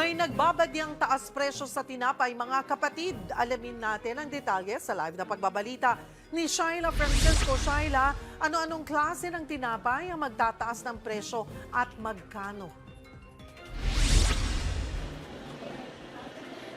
May nagbabadyang taas presyo sa tinapay, mga kapatid. Alamin natin ang detalye sa live na pagbabalita ni Shaila Francisco. Shaila, ano-anong klase ng tinapay ang magtataas ng presyo at magkano?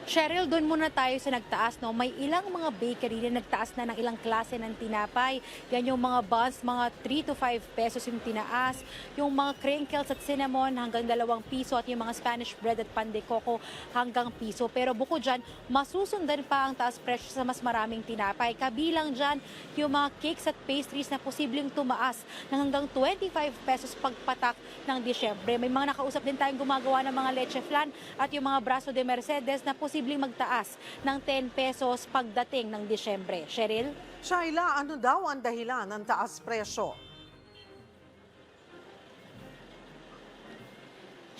Cheryl, doon muna tayo sa nagtaas. No? May ilang mga bakery na nagtaas na ng ilang klase ng tinapay. Yan yung mga buns, mga 3 to 5 pesos yung tinaas. Yung mga crinkles at cinnamon hanggang 2 piso at yung mga Spanish bread at pan de coco hanggang piso. Pero bukod dyan, masusundan pa ang taas presyo sa mas maraming tinapay. Kabilang dyan yung mga cakes at pastries na posibleng tumaas ng hanggang 25 pesos pagpatak ng Disyembre. May mga nakausap din tayong gumagawa ng mga leche flan at yung mga braso de Mercedes na posibleng magtaas ng 10 pesos pagdating ng Disyembre. Cheryl? Shaila, ano daw ang dahilan ng taas presyo?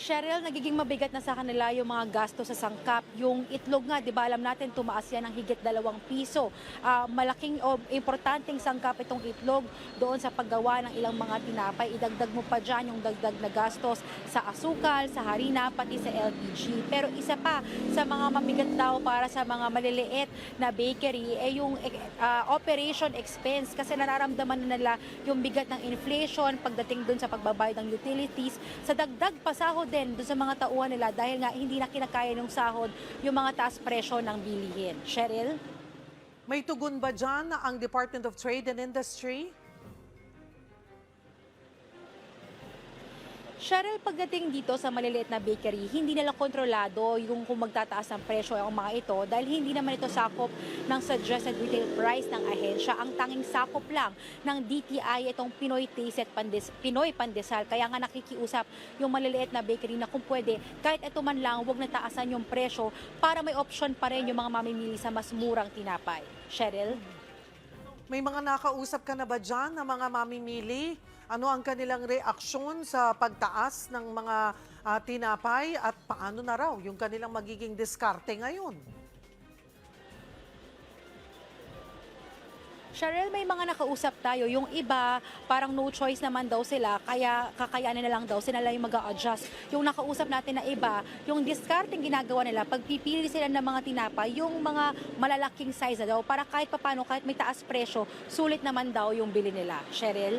Cheryl, nagiging mabigat na sa kanila yung mga gasto sa sangkap. Yung itlog nga, di ba alam natin, tumaas yan ng higit dalawang piso. Ah, malaking o importanteng sangkap itong itlog doon sa paggawa ng ilang mga tinapay. Idagdag mo pa dyan yung dagdag na gastos sa asukal, sa harina, pati sa LPG. Pero isa pa sa mga mabigat daw para sa mga maliliit na bakery ay yung eh, ah, operation expense kasi nararamdaman na nila yung bigat ng inflation pagdating doon sa pagbabayad ng utilities sa dagdag pasahod din doon sa mga tauhan nila dahil nga hindi na kinakaya ng sahod yung mga taas presyo ng bilihin. Cheryl? May tugon ba dyan ang Department of Trade and Industry? Cheryl, pagdating dito sa maliliit na bakery, hindi nila kontrolado yung kung magtataas ng presyo ang mga ito dahil hindi naman ito sakop ng suggested retail price ng ahensya. Ang tanging sakop lang ng DTI itong Pinoy Taste at Pandes, Pinoy Pandesal. Kaya nga nakikiusap yung maliliit na bakery na kung pwede, kahit ito man lang, huwag na taasan yung presyo para may option pa rin yung mga mamimili sa mas murang tinapay. Cheryl? May mga nakausap ka na ba dyan na mga mamimili? Ano ang kanilang reaksyon sa pagtaas ng mga ah, tinapay at paano na raw yung kanilang magiging diskarte ngayon? Cheryl, may mga nakausap tayo. Yung iba, parang no choice naman daw sila, kaya kakayanin na lang daw, sila lang yung mag adjust Yung nakausap natin na iba, yung discarding ginagawa nila, pagpipili sila ng mga tinapay, yung mga malalaking size na daw, para kahit papano, kahit may taas presyo, sulit naman daw yung bili nila. Cheryl?